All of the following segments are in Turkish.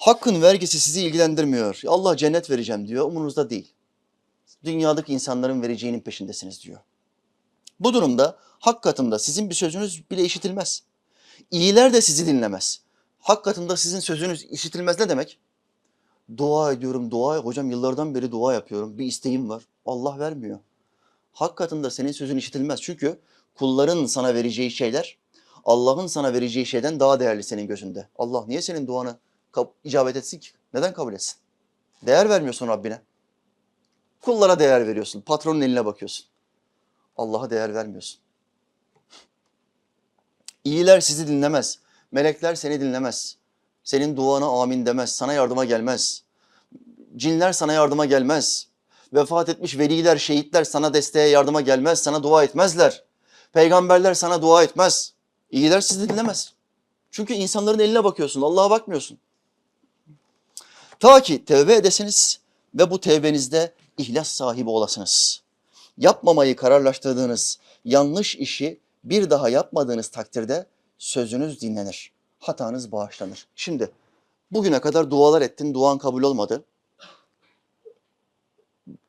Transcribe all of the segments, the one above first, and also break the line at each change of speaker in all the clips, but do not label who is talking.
Hakkın vergisi sizi ilgilendirmiyor. Allah cennet vereceğim diyor. Umurunuzda değil. Dünyadaki insanların vereceğinin peşindesiniz diyor. Bu durumda hak katında sizin bir sözünüz bile işitilmez. İyiler de sizi dinlemez. Hak katında sizin sözünüz işitilmez ne demek? Dua ediyorum, dua hocam yıllardan beri dua yapıyorum. Bir isteğim var. Allah vermiyor. Hak katında senin sözün işitilmez. Çünkü kulların sana vereceği şeyler Allah'ın sana vereceği şeyden daha değerli senin gözünde. Allah niye senin duanı icabet etsin ki? Neden kabul etsin? Değer vermiyorsun Rabbine. Kullara değer veriyorsun. Patronun eline bakıyorsun. Allah'a değer vermiyorsun. İyiler sizi dinlemez. Melekler seni dinlemez. Senin duana amin demez. Sana yardıma gelmez. Cinler sana yardıma gelmez. Vefat etmiş veliler, şehitler sana desteğe yardıma gelmez. Sana dua etmezler. Peygamberler sana dua etmez. İyiler sizi dinlemez. Çünkü insanların eline bakıyorsun. Allah'a bakmıyorsun. Ta ki tevbe edesiniz ve bu tevbenizde ihlas sahibi olasınız. Yapmamayı kararlaştırdığınız yanlış işi bir daha yapmadığınız takdirde sözünüz dinlenir. Hatanız bağışlanır. Şimdi bugüne kadar dualar ettin, duan kabul olmadı.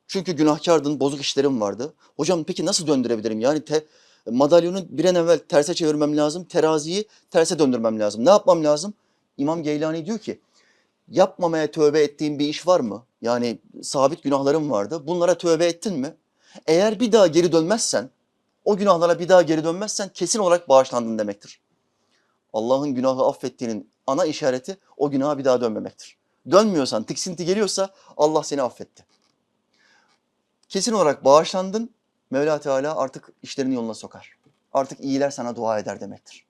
Çünkü günahkardın, bozuk işlerim vardı. Hocam peki nasıl döndürebilirim? Yani te, madalyonu bir an evvel terse çevirmem lazım, teraziyi terse döndürmem lazım. Ne yapmam lazım? İmam Geylani diyor ki, yapmamaya tövbe ettiğin bir iş var mı? Yani sabit günahlarım vardı. Bunlara tövbe ettin mi? Eğer bir daha geri dönmezsen, o günahlara bir daha geri dönmezsen kesin olarak bağışlandın demektir. Allah'ın günahı affettiğinin ana işareti o günaha bir daha dönmemektir. Dönmüyorsan, tiksinti geliyorsa Allah seni affetti. Kesin olarak bağışlandın, Mevla Teala artık işlerini yoluna sokar. Artık iyiler sana dua eder demektir.